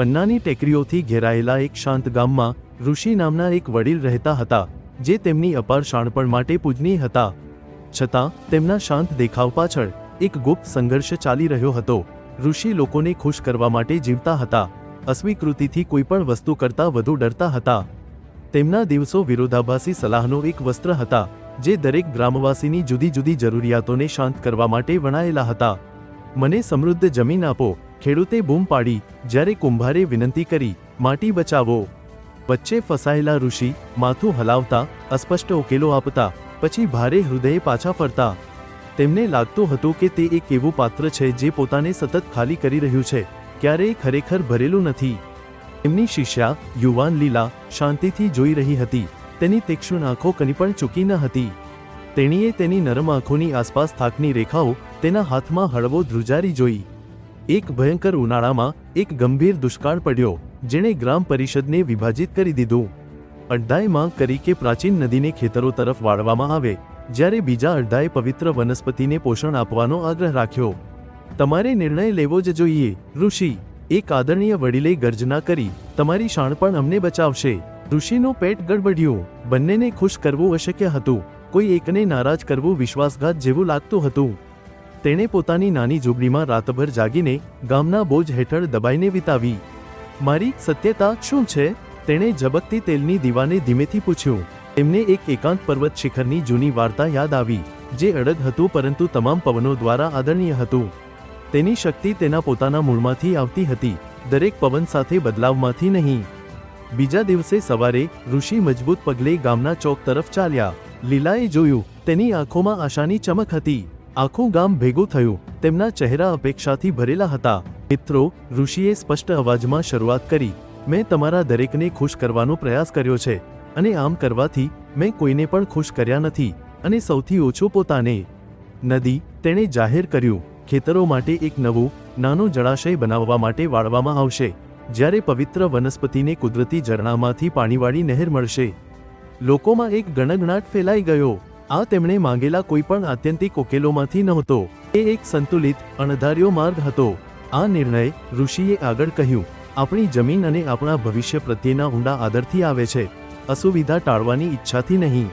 પન્નાની ટેકરીઓથી ઘેરાયેલા એક શાંત ગામમાં ઋષિ નામના એક વડીલ રહેતા હતા, જે તેમની અપાર શાણપણ માટે પૂજનીય હતા. છતાં, તેમના શાંત દેખાવ પાછળ એક ગુપ્ત સંઘર્ષ ચાલી રહ્યો હતો. ઋષિ લોકોને ખુશ કરવા માટે જીવતા હતા, અસ્વીકૃતિથી કોઈપણ વસ્તુ કરતાં વધુ ડરતા હતા. તેમના દિવસો વિરોધાભાસી સલાહનો એક વસ્ત્ર હતા, જે દરેક ગ્રામવાસીની જુદી જુદી જરૂરિયાતોને શાંત કરવા માટે વણાયેલા હતા. મને સમૃદ્ધ જમીન આપો ખેડૂતે બૂમ પાડી, જ્યારે કુંભારે વિનંતી કરી, માટી બચાવો. વચ્ચે ફસાયેલા ઋષિ માથું હલાવતા અસ્પષ્ટ ઉકેલો આપતા, પછી ભારે હૃદયે પાછા ફરતા. તેમને લાગતું હતું કે તે એક એવું પાત્ર છે જે પોતાને સતત ખાલી કરી રહ્યું છે, ક્યારેય ખરેખર ભરેલું નથી. એમની શિષ્યા યુવાન લીલા શાંતિથી જોઈ રહી હતી, તેની તીક્ષ્ણ આંખો કની પણ ચૂકી ન હતી. તેણીએ તેની નરમ આંખોની આસપાસ થાકની રેખાઓ તેના હાથમાં હળવો ધ્રુજારી જોઈ. એક ભયંકર ઉનાળામાં એક ગંભીર દુષ્કાળ પડ્યો, જેણે ગ્રામ પરિષદને વિભાજિત કરી દીધું. અડધાએ માંગ કરી કે પ્રાચીન નદીને ખેતરો તરફ વાળવામાં આવે, જ્યારે બીજા અડધાએ પવિત્ર વનસ્પતિને પોષણ આપવાનો આગ્રહ રાખ્યો. તમારે નિર્ણય લેવો જ જોઈએ, ઋષિ. એક આદરણીય વડીલે ગર્જના કરી, તમારી શાણપણ અમને બચાવશે. ઋષિનું પેટ ગડબડ્યું. બંનેને ખુશ કરવું અશક્ય હતું. કોઈ એકને નારાજ કરવું વિશ્વાસઘાત જેવું લાગતું હતું. તેણે પોતાની નાની ઝૂંપડીમાં રાતભર જાગીને ગામના બોજ હેઠળ દબાઈને વિતાવી. મારી સત્યતા શું છે? તેણે ઝબકતી તેલની દીવાને ધીમેથી પૂછ્યું. તેમને એક એકાંત પર્વત શિખરની જૂની વાર્તા યાદ આવી, જે અડગ હતું પરંતુ તમામ પવનો દ્વારા આદરણીય હતું. તેની શક્તિ તેના પોતાના મૂળમાંથી આવતી હતી, દરેક પવન સાથે બદલાવમાંથી નહીં. બીજા દિવસે સવારે ઋષિ મજબૂત પગલે ગામના ચોક તરફ ચાલ્યા. લીલાએ જોયું, તેની આંખોમાં આશાની ચમક હતી. આખું ગામ ભેગું થયું. તેમના ચહેરા અપેક્ષાથી ભરેલા હતા. મિત્રો, ઋષિએ સ્પષ્ટ અવાજમાં શરૂઆત કરી. મેં તમારા દરેકને ખુશ કરવાનો પ્રયાસ કર્યો છે. અને આમ કરવાથી મેં કોઈને પણ ખુશ કર્યા નથી. અને સૌથી ઓછું પોતાને. નદી તેણે જાહેર કર્યું. ખેતરો માટે એક નવું, નાનું જળાશય બનાવવા માટે વાળવામાં આવશે. જ્યારે પવિત્ર વનસ્પતિને કુદરતી ઝરણામાંથી પાણીવાળી નહેર મળશે. લોકોમાં એક ગણગણાટ ફેલાઈ ગયો. આ તેમણે માંગેલા કોઈ પણ આત્યંતિક ઉકેલોમાંથી નહોતો. એ એક સંતુલિત, અણધાર્યો માર્ગ હતો. આ નિર્ણય ઋષિએ આગળ કહ્યું, આપણી જમીન અને આપણા ભવિષ્ય પ્રત્યેના ઊંડા આદરથી આવે છે. અસુવિધા ટાળવાની ઈચ્છાથી નહીં.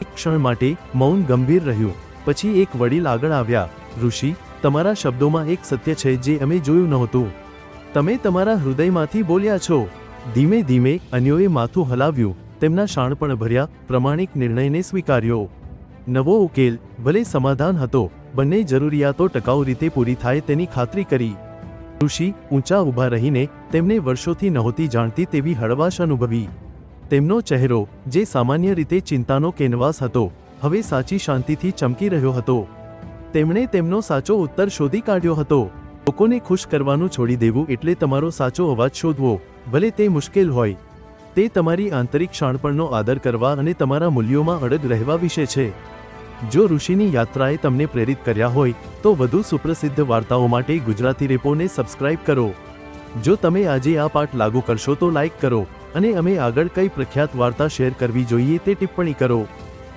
એક ક્ષણ માટે મૌન ગંભીર રહ્યું. પછી એક વડીલ આગળ આવ્યા, ઋષિ, તમારા શબ્દોમાં એક સત્ય છે જે અમે જોયું નહોતું. તમે તમારા હૃદયમાંથી બોલ્યા છો. ધીમે ધીમે અન્યોએ માથું હલાવ્યું. તેમના શાણપણ ભર્યા પ્રમાણિક નિર્ણયને સ્વીકાર્યો. નવો ઉકેલ, ભલે સમાધાન હતો, બંને જરૂરિયાતો ટકાઉ રીતે પૂરી થાય તેની ખાતરી કરી. ઋષિ ઊંચા ઊભા રહીને તેમને વર્ષોથી નહોતી જાણતી તેવી હળવાશ અનુભવી. તેમનો ચહેરો, જે સામાન્ય રીતે ચિંતાનો કેનવાસ હતો, હવે સાચી શાંતિથી ચમકી રહ્યો હતો. તેમણે તેમનો સાચો ઉત્તર શોધી કાઢ્યો હતો. લોકોને ખુશ કરવાનું છોડી દેવું એટલે તમારો સાચો અવાજ શોધવો, ભલે તે મુશ્કેલ હોય. તે તમારી આંતરિક શાણપણનો આદર કરવા અને તમારા મૂલ્યોમાં અડગ રહેવા વિશે છે. જો ઋષિની યાત્રાએ તમને પ્રેરિત કર્યા હોય, તો વધુ સુપ્રસિદ્ધ વાર્તાઓ માટે ગુજરાતી રેપોને સબસ્ક્રાઇબ કરો. જો તમે આજે આ પાઠ લાગુ કરશો તો લાઇક કરો અને અમે આગળ કઈ પ્રખ્યાત વાર્તા શેર કરવી જોઈએ તે ટિપ્પણી કરો.